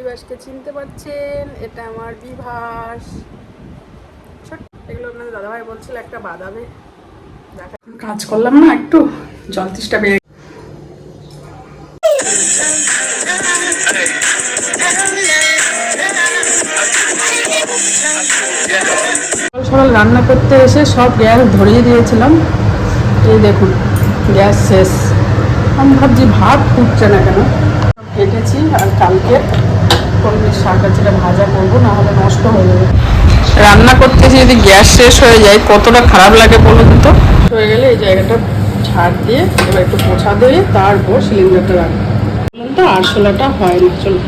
বিভাসকে চিনতে পারছেন, এটা আমার বিভাস। ছোট্ট, এগুলো আপনাদের একটা বাদাবে কাজ করলাম না একটু, জল তিষ্টা বেড়ে সকাল রান্না করতে এসে সব গ্যাস ধরিয়ে দিয়েছিলাম। এই দেখুন, গ্যাস শেষ। আমি ভাবছি ভাত ফুটছে না কেন। কেটেছি আর কালকে কলমির শাক আছে এটা ভাজা করব না হলে নষ্ট হয়ে যাবে। রান্না করতে যদি গ্যাস শেষ হয়ে যায় কতটা খারাপ লাগে বলুন তো? হয়ে গেলে এই জায়গাটা ঝাড় দিয়ে এবার একটু পোছা দিয়ে তারপর সিলিন্ডারটা রাখব বলুন তো আরশোলাটা হয় না চলো।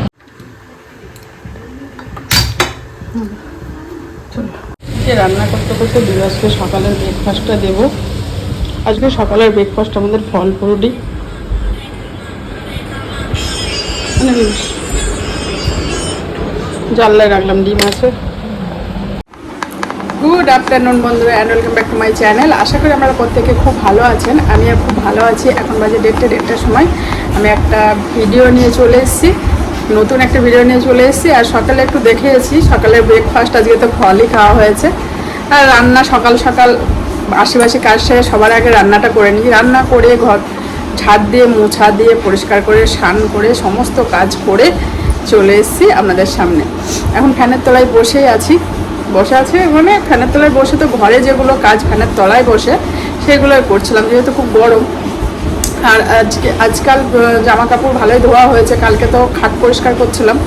রান্না করতে করতে দিবাসকে সকালের ব্রেকফাস্টটা দেব। আজকে সকালের ব্রেকফাস্ট আমাদের ফল ফ্রুটি মানে জানলায় রাখলাম, ডিম আছে। গুড আফটারনুন বন্ধুরা and welcome back to my channel আশা করি আপনারা প্রত্যেকে খুব ভালো আছেন আমিও খুব ভালো আছি। এখন বাজে দেড়টা, দেড়টার সময়। আমি একটা ভিডিও নিয়ে চলে এসেছি, নতুন একটা ভিডিও নিয়ে চলে এসেছি। আর সকালে একটু দেখেছি সকালের ব্রেকফাস্ট আজকে তো ফলই খাওয়া হয়েছে। আর রান্না সকাল সকাল, আশেপাশে কাজ সেরে সবার আগে রান্নাটা করে নিই। রান্না করে ঘর ঝাড় দিয়ে, মোছা দিয়ে, পরিষ্কার করে, স্নান করে, সমস্ত কাজ করে চলে এসেছি আপনাদের সামনে। এখন ফ্যানের তলায় বসেই আছি। বসে আছে মানে ফ্যানের তলায় বসে তো ঘরে যেগুলো কাজ ফ্যানের তলায় বসে, সেগুলোই করছিলাম, যেহেতু খুব গরম। আর আজকে, আজকাল জামা কাপড় ভালোই ধোয়া হয়েছে, কালকে তো খাট পরিষ্কার করছিলাম,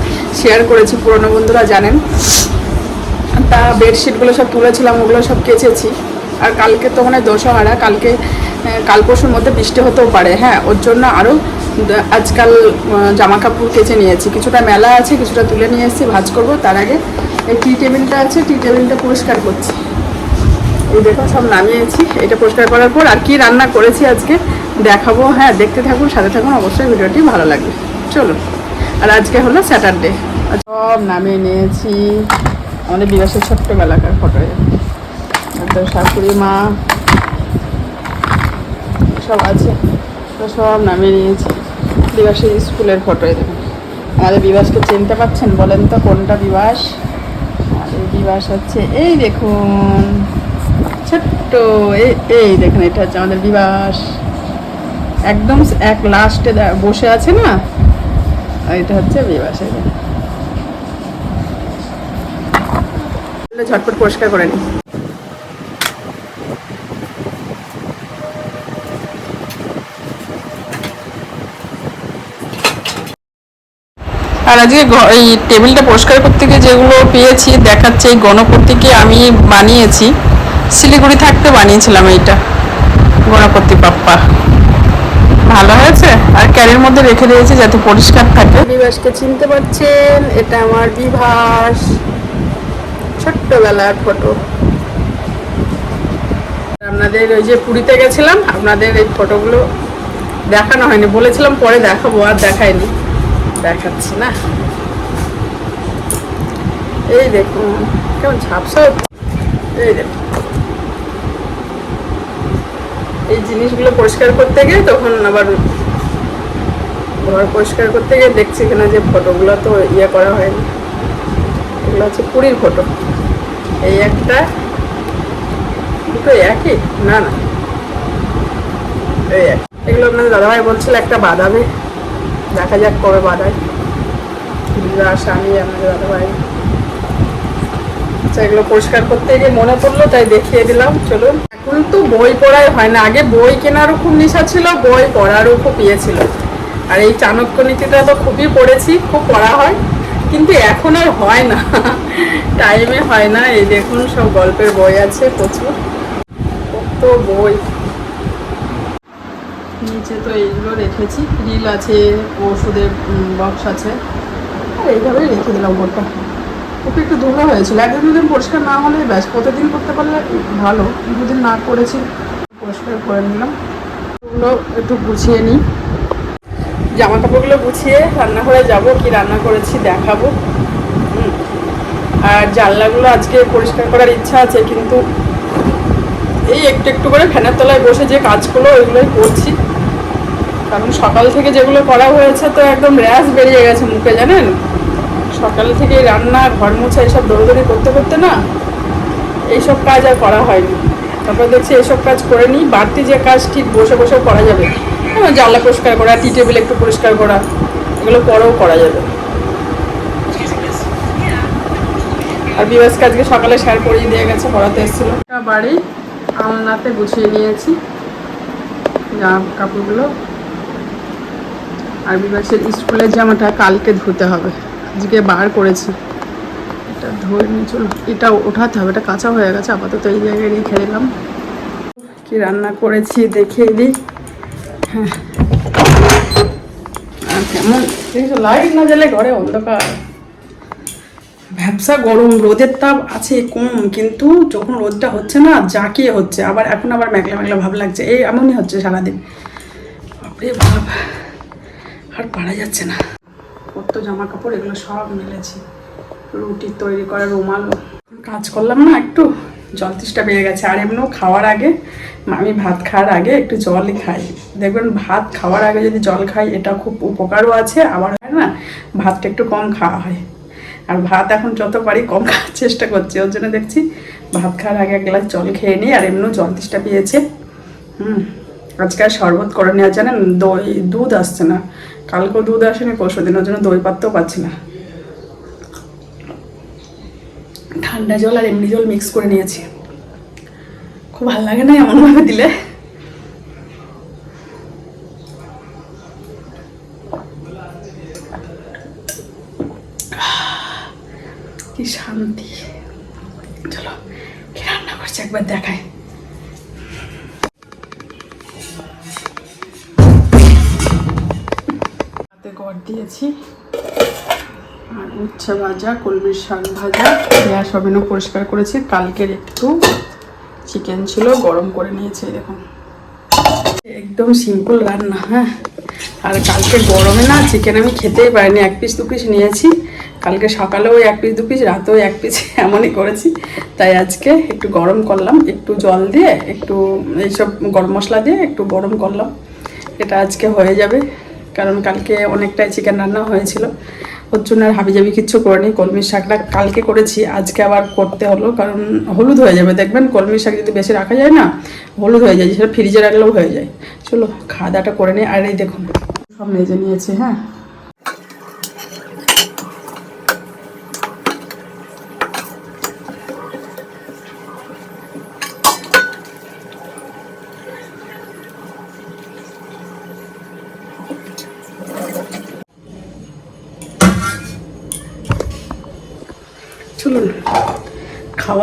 শেয়ার করেছি পুরনো বন্ধুরা জানেন। তা বেডশিটগুলো সব তুলেছিলাম, ওগুলো সব কেচেছি। আর কালকে তো মানে দশহারা কালকে কাল পরশুর মধ্যে বৃষ্টি হতেও পারে হ্যাঁ ওর জন্য আরও আজকাল জামা কাপড় কেচে নিয়েছি কিছুটা মেলা আছে, কিছুটা তুলে নিয়ে এসেছি, ভাজ করব। তার আগে এই টি টেবিলটা আছে টি টেবিলটা পরিষ্কার করছি। এই দেখুন সব নামিয়েছি। এটা পরিষ্কার করার পর আর কি রান্না করেছি আজকে, দেখাবো। হ্যাঁ দেখতে থাকুন, সাথে থাকুন, অবশ্যই ভিডিওটি ভালো লাগবে। চলুন। আর আজকে হলো স্যাটারডে সব নামিয়ে নিয়েছি। আমাদের বিবাসের ছোট্টবেলাকার ফটো শাশুড়ি, মা, সব আছে। সব নামিয়ে নিয়েছি। বিবাসের স্কুলের ফটো দেখুন। আমাদের বিবাসকে চিনতে পারছেন বলেন তো কোনটা বিবাস এই বিবাস হচ্ছে, এই দেখুন, ছোট্ট, এই দেখুন, এটা হচ্ছে আমাদের বিবাস একদম এক লাস্টে বসে আছে না? এটা হচ্ছে বিবাস। ঝটপট পরিষ্কার করে নিই আর আজকে এই টেবিলটা পরিষ্কার করতে গিয়ে যেগুলো পেয়েছি, দেখাচ্ছে এই গণপতিকে আমি বানিয়েছি, শিলিগুড়ি থাকতে বানিয়েছিলাম এইটা গণপতি পাপ্পা। ভালো হয়েছে? আর ক্যারির মধ্যে রেখে দিয়েছি যাতে পরিষ্কার থাকে। বিভাসকে চিনতে পারছেন, এটা আমার বিভাস। ছোট্টবেলার ফটো আপনাদের ওই যে পুরীতে গেছিলাম, আপনাদের এই ফটোগুলো দেখানো হয়নি। বলেছিলাম পরে দেখাবো, আর দেখায়নি। দেখাচ্ছি না। এই দেখুন, কেমন ঝাপসা। এই দেখুন। এই জিনিসগুলো পরিষ্কার করতে গিয়ে তখন আবার ঘর পরিষ্কার করতে গিয়ে দেখছি কিনা যে ফটোগুলো তো ইয়ে করা হয়নি। এগুলো হচ্ছে পুরীর ফটো। এই একটা, দুটো একই? না না। এই এক। এগুলো আপনাদের দাদাভাই বলছিল, একটা বাদাবে দেখা যাক কবে বাদায় বিরাস আমি আমাদের দাদাভাই। আচ্ছা এগুলো পরিষ্কার করতে গিয়ে মনে পড়ল, তাই দেখিয়ে দিলাম। চলুন। এখন তো বই পড়াই হয় না। আগে বই কেনারও খুব নেশা ছিল, বই পড়ারও খুব ইয়ে ছিল। আর এই চাণক্য নীতিটা তো খুবই পড়েছি, খুব পড়া হয়। কিন্তু এখন আর হয় না। টাইমে হয় না। এই দেখুন, সব গল্পের বই আছে প্রচুর। কত বই। নিচে তো এইগুলো রেখেছি। রিল আছে, ওষুধের বক্স আছে। আর এইভাবেই রেখে দিলাম ওটা ওকে একটু ধুলো হয়েছিল। একদিন দুদিন পরিষ্কার না হলে ব্যাস, প্রতিদিন করতে পারলে ভালো। দুদিন না করেছি, পরিষ্কার করে নিলাম। ওগুলো একটু গুছিয়ে নিই। জামা কাপড়গুলো গুছিয়ে রান্নাঘরে যাব, কি রান্না করেছি দেখাবো। আর জানলাগুলো আজকে পরিষ্কার করার ইচ্ছা আছে, কিন্তু এই একটু একটু করে ফ্যানের তলায় বসে যে কাজগুলো, ওইগুলোই করছি। কারণ সকাল থেকে যেগুলো করা হয়েছে তো একদম র্যাশ বেরিয়ে গেছে মুখে, জানেন? সকাল থেকে রান্না, ঘর মোছা এসব দৌড়দৌড়ি করতে করতে না এইসব কাজ আর করা হয়নি। তারপর দেখছি এইসব কাজ করে নিই, বাড়তি যে কাজ ঠিক বসে বসেও করা যাবে। যেমন জানলা পরিষ্কার করা, টি টেবিল একটু পরিষ্কার করা, এগুলো পরেও করা যাবে। আর বিবাস কাজকে সকালে সার পরিয়ে দিয়ে গেছে, পড়াতে এসেছিল। বাড়ি, আলনাতে গুছিয়ে নিয়েছি, জামা কাপড়গুলো। আর বিবাসের স্কুলের জামাটা কালকে ধুতে হবে। আজকে বার করেছি। এটা ধুয়ে নিয়ে চলো, এটা ওঠাতে হবে, এটা কাঁচা হয়ে গেছে, আপাতত এই জায়গায় রেখে দিলাম। কি রান্না করেছি দেখিয়ে দিই। হ্যাঁ। কেমন? লাইট না জ্বালে ঘরে অন্ধকার। ভ্যাবসা গরম, রোদের তাপ আছে কম, কিন্তু যখন রোদটা হচ্ছে না, জাঁকিয়ে হচ্ছে। আবার এখন আবার মেঘলা মেঘলা ভাব লাগছে। এই এমনই হচ্ছে সারাদিন। বাপরে বাপ। আর পারা যাচ্ছে না। কত জামা কাপড় এগুলো সব মেলেছি। রুটি তৈরি করা রুমাল। কাজ করলাম না একটু, জল তৃষ্টা পেয়ে গেছে। আর এমনিও খাওয়ার আগে, আমি ভাত খাওয়ার আগে একটু জলই খাই। দেখবেন ভাত খাওয়ার আগে যদি জল খাই, এটা খুব উপকারও আছে, আবার হয় না, ভাতটা একটু কম খাওয়া হয়। আর ভাত এখন যত পারি কম খাওয়ার চেষ্টা করছি। ওর জন্য দেখছি, ভাত খাওয়ার আগে এক গ্লাস জল খেয়ে নিই, আর এমনিও জল তৃষ্টা পেয়েছে। হুম, আজকে আর শরবত করে নেওয়া জানেন, দই, দুধ আসছে না। কালকেও দুধ আসেনি, পরশু দিনের জন্য দই পাততেও পাচ্ছি না। ঠান্ডা জল আর এমনি জল মিক্স করে নিয়েছি। খুব ভালো লাগে না এমনভাবে দিলে। কি শান্তি। চলো, কি রান্না করছে একবার দেখায় গড় দিয়েছি। আর উচ্ছে ভাজা, কলমির শাক ভাজা। গ্যাস ওভেনও পরিষ্কার করেছি। কালকের একটু চিকেন ছিল, গরম করে নিয়েছি দেখুন। একদম সিম্পল রান্না হ্যাঁ। আর কালকে গরমে না চিকেন আমি খেতেই পারিনি, এক পিস দু পিস নিয়েছি। কালকে সকালেও এক পিস দু পিস রাতেও এক পিস এমনই করেছি। তাই আজকে একটু গরম করলাম, একটু জল দিয়ে, একটু এইসব গরম মশলা দিয়ে একটু গরম করলাম। এটা আজকে হয়ে যাবে। কারণ কালকে অনেকটাই চিকেন রান্না হয়েছিল। ওর জন্য আর হাবিজাবি কিচ্ছু করিনি কলমির শাকটা কালকে করেছি, আজকে আবার করতে হলো, কারণ হলুদ হয়ে যাবে। দেখবেন কলমির শাক যদি বেশি রাখা যায় না, হলুদ হয়ে যায়, সেটা ফ্রিজে রাখলেও হয়ে যায়। চলো, খাওয়া দাওয়াটা করে নিই আর এই দেখুন, সব মেজে নিয়েছে হ্যাঁ চলুন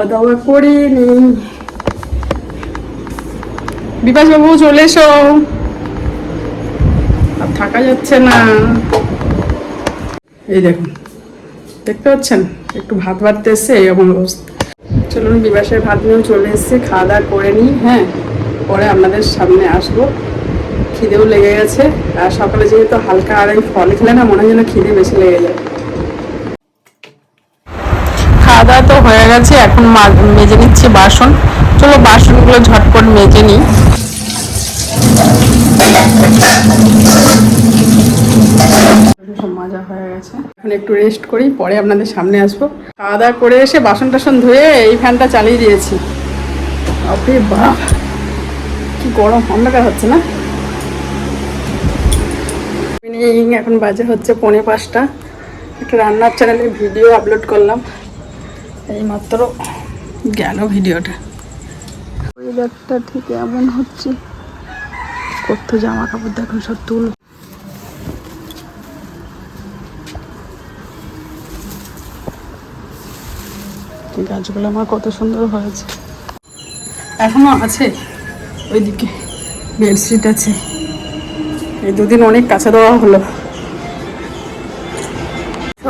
খাওয়া দাওয়া করে নিই। বিপাশ বাবু চলে এসো। আর থাকা যাচ্ছে না। এই দেখুন, দেখতে পাচ্ছেন? একটু ভাত বাড়তে এসছে এরকম অবস্থা। চলুন বিবাসের ভাত নিয়েও চলে এসছে খাওয়া দাওয়া করে নিই হ্যাঁ? পরে আপনাদের সামনে আসব। খিদেও লেগে গেছে। আর সকালে যেহেতু হালকা আর এই ফল খেলে না, মনে হয় যেন খিদে বেশি লেগে যায়। দাওয়া তো হয়ে গেছে, এখন মেজে নিচ্ছি বাসন। চলো বাসনগুলো ঝটপট মেজে নিই। মাজা হয়ে গেছে। এখন একটু রেস্ট করি, পরে আপনাদের সামনে আসব। খাওয়া দাওয়া করে এসে বাসন টাসন ধুয়ে এই ফ্যানটা চালিয়ে দিয়েছি। আপনি বাপ, কি গরম, অন্ধকার হচ্ছে না? এখন বাজে হচ্ছে পৌনে পাঁচটা। একটা রান্নার চ্যানেলে ভিডিও আপলোড করলাম। এইমাত্র গেল ভিডিওটা। ওয়েদারটা ঠিক এমন হচ্ছে। কত জামা কাপড় দেখুন সব তুল। গাছগুলো আমার কত সুন্দর হয়েছে। এখনও আছে ওইদিকে বেডশিট আছে। এই দুদিন অনেক কাছে দেওয়া হলো।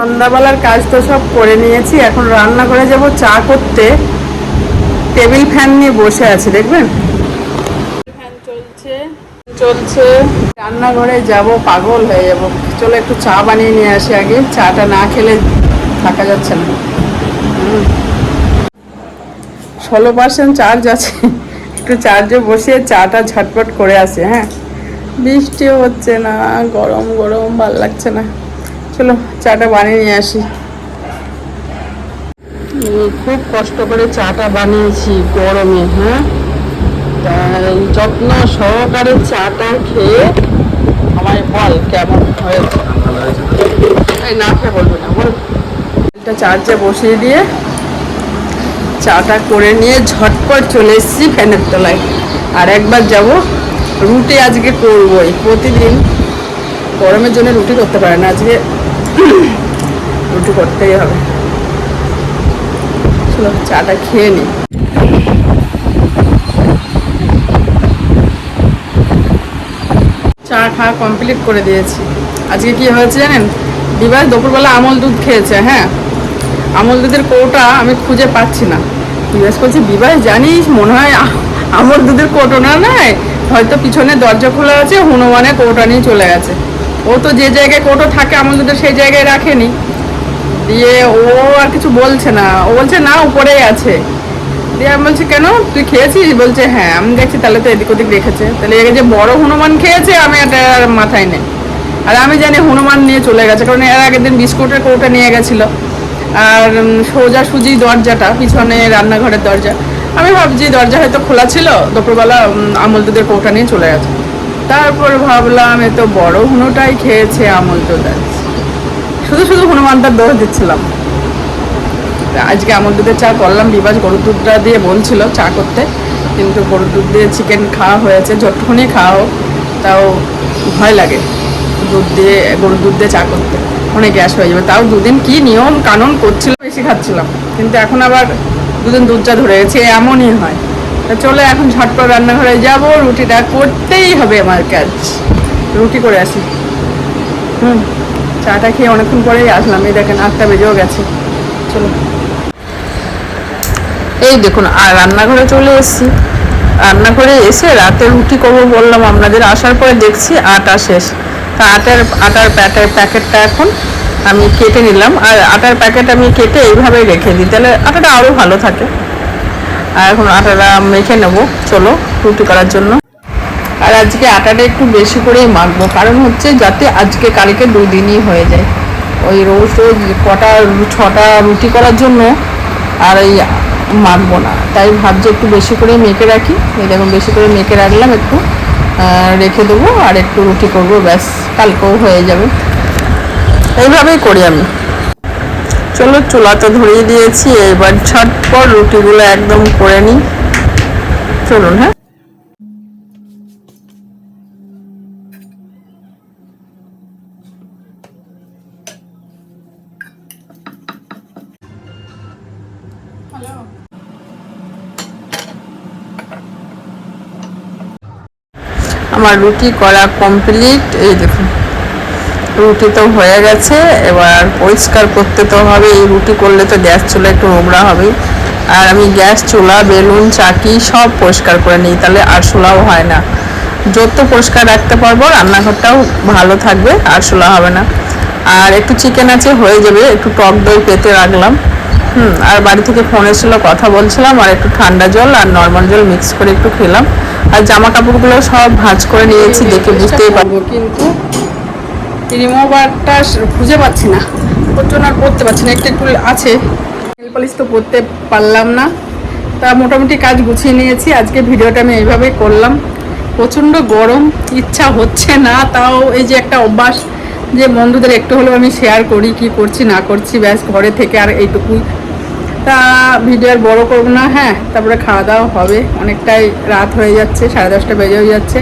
সন্ধ্যাবেলার কাজ তো সব করে নিয়েছি। এখন রান্না করে যাব চা করতে। টেবিল ফ্যান নিয়ে বসে আছে দেখবেন? ফ্যান চলছে। চলছে। রান্নাঘরে যাব পাগল হয়ে যাব। চলো একটু চা বানিয়ে নিয়ে আসি আগে। চাটা না খেলে থাকা যাচ্ছে না। ষোলো পার্সেন্ট চার্জ আছে। একটু চার্জে বসিয়ে চাটা ঝটপট করে আসে হ্যাঁ? বৃষ্টিও হচ্ছে না গরম গরম ভালো লাগছে না। চলো চাটা বানিয়ে নিয়ে আসি। খুব কষ্ট করে চাটা বানিয়েছি গরমে হ্যাঁ? তাই যত্ন সহকারে চাটা খেয়ে আমায় বল কেমন হয়েছে? না খেয়ে বলবি না বল। চার্জে বসিয়ে দিয়ে চাটা করে নিয়ে ঝটপট চলে এসেছি ফ্যানের তলায়। আর একবার যাব রুটি আজকে করবই। প্রতিদিন গরমের জন্য রুটি করতে পারে না আজকে রুটি করতেই হবে। চলো, চাটা খেয়ে নিই চা খাওয়া কমপ্লিট করে দিয়েছি। আজকে কি হয়েছে জানেন? দিবাস দুপুরবেলা আমল দুধ খেয়েছে হ্যাঁ? আমল দুধের কৌটা আমি খুঁজে পাচ্ছি না। দিবাস বলছে বিবাস জানিস, মনে হয় আমল দুধের কৌটো না নয় হয়তো পিছনে দরজা খোলা আছে হনুমানে কৌটা নিয়ে চলে গেছে। ও তো যে জায়গায় কৌটো থাকে আমল দুধের সেই জায়গায় রাখেনি। দিয়ে ও আর কিছু বলছে না। ও বলছে, না, উপরেই আছে। দিয়ে আমি বলছি, কেন? তুই খেয়েছিস? বলছে হ্যাঁ আমি দেখছি, তাহলে তো এদিক ওদিক রেখেছে। তাহলে এর যে বড় হনুমান খেয়েছে, আমি এটা মাথায় নেই। আর আমি জানি হনুমান নিয়ে চলে গেছে, কারণ এর আগের দিন বিস্কুটের কৌটা নিয়ে গেছিল। আর সোজা সুজি দরজাটা, পিছনে রান্নাঘরের দরজা। আমি ভাবছি, দরজা হয়তো খোলা ছিল, দুপুরবেলা আমল দুধের কৌটা নিয়ে চলে গেছে। তারপর ভাবলাম, এ তো বড় হুনোটাই খেয়েছে, আমল আছে। শুধু শুধু হনুমানটার দোষ দিচ্ছিলাম। আজকে আমল দুধের চা করলাম, বিবাস গরুর দুধটা দিয়ে বলছিল চা করতে, কিন্তু গরুর দুধ দিয়ে চিকেন খাওয়া হয়েছে যতক্ষণই খাওয়া হোক, তাও ভয় লাগে দুধ দিয়ে, গরুর দুধ দিয়ে চা করতে। অনেক গ্যাস হয়ে যাবে। তাও দুদিন কি নিয়ম কানুন করছিল বেশি খাচ্ছিলাম। কিন্তু এখন আবার দুদিন দুধ চা ধরে গেছে, এমনই হয়। তা চলে এখন ঝটপট রান্নাঘরে যাব। রুটিটা করতেই হবে আমার কাজ। রুটি করে আসি। হুম, চাটা খেয়ে অনেকক্ষণ পরেই আসলাম। এই দেখেন, আটটা বেজেও গেছে। চলো। এই দেখুন, আর রান্নাঘরে চলে এসেছি। রান্নাঘরে এসে রাতে রুটি করব বললাম আপনাদের। আসার পরে দেখছি আটা শেষ। তা আটার আটার প্যাকেট প্যাকেটটা এখন আমি কেটে নিলাম। আর আটার প্যাকেট আমি কেটে এইভাবে রেখে দিই। তাহলে আটাটা আরও ভালো থাকে। আর এখন আটাটা মেখে নেব। চলো, রুটি করার জন্য। আর আজকে আটাটা একটু বেশি করেই মাখবো, কারণ হচ্ছে যাতে আজকে কালকে দুই দিনই হয়ে যায়। ওই রোজ রোজ কটা, ছটা রুটি করার জন্য আর এই মাখবো না। তাই ভাবছি একটু বেশি করে মেখে রাখি। দেখুন, বেশি করে মেখে রাখলাম, একটু রেখে দেবো আর একটু রুটি করব, ব্যাস, কালকেও হয়ে যাবে। এইভাবেই করি আমি। চলো চুলা তো ধরিয়ে দিয়েছি, এবার ঝটপট রুটিগুলো একদম করে নিই। চলুন হ্যাঁ। আমার রুটি করা কমপ্লিট এই দেখুন। রুটি তো হয়ে গেছে, এবার পরিষ্কার করতে তো হবে, এই রুটি করলে তো গ্যাস চুলা একটু নোংরা হবে আর আমি গ্যাস, চুলা, বেলুন, চাকি সব পরিষ্কার করে নিই, তাহলে আরশোলাও হয় না। যত পরিষ্কার রাখতে পারব, রান্নাঘরটাও ভালো থাকবে আরশোলা হবে না। আর একটু চিকেন আছে, হয়ে যাবে, একটু টক দই পেতে রাখলাম। হুম, আর বাড়ি থেকে ফোন এসেছিল, কথা বলছিলাম, আর একটু ঠান্ডা জল আর নর্মাল জল মিক্স করে একটু খেলাম। আর জামা কাপড়গুলো সব ভাঁজ করে নিয়েছি, দেখে বুঝতেই পারব কিন্তু রিমুভারটা খুঁজে পাচ্ছি না। ওর জন্য আর পড়তে পারছি না, একটু একটু আছে। নেল পলিশ তো পরতে পারলাম না। তা মোটামুটি কাজ গুছিয়ে নিয়েছি। আজকে ভিডিওটা আমি এইভাবে করলাম। প্রচণ্ড গরম, ইচ্ছা হচ্ছে না, তাও এই যে একটা অভ্যাস যে বন্ধুদের একটু হলেও আমি শেয়ার করি, কি করছি, না করছি, ব্যাস ঘরে থেকে আর এইটুকুই। তা ভিডিও বড় করব না হ্যাঁ তারপরে খাওয়া দাওয়া হবে। অনেকটাই রাত হয়ে যাচ্ছে, সাড়ে দশটা বেজে হয়ে যাচ্ছে।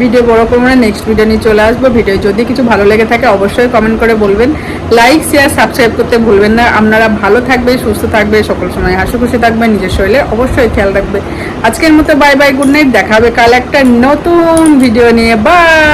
ভিডিও বড় করব না নেক্সট ভিডিও নিয়ে চলে আসব। ভিডিও যদি কিছু ভালো লেগে থাকে, অবশ্যই কমেন্ট করে বলবেন। লাইক শেয়ার সাবস্ক্রাইব করতে ভুলবেন না। আপনারা ভালো থাকবে, সুস্থ থাকবে, সকল সময় হাসি খুশি থাকবে, নিজের শরীরে অবশ্যই খেয়াল রাখবে। আজকের মতো বাই বাই গুড নাইট দেখা হবে কাল একটা নতুন ভিডিও নিয়ে। বাই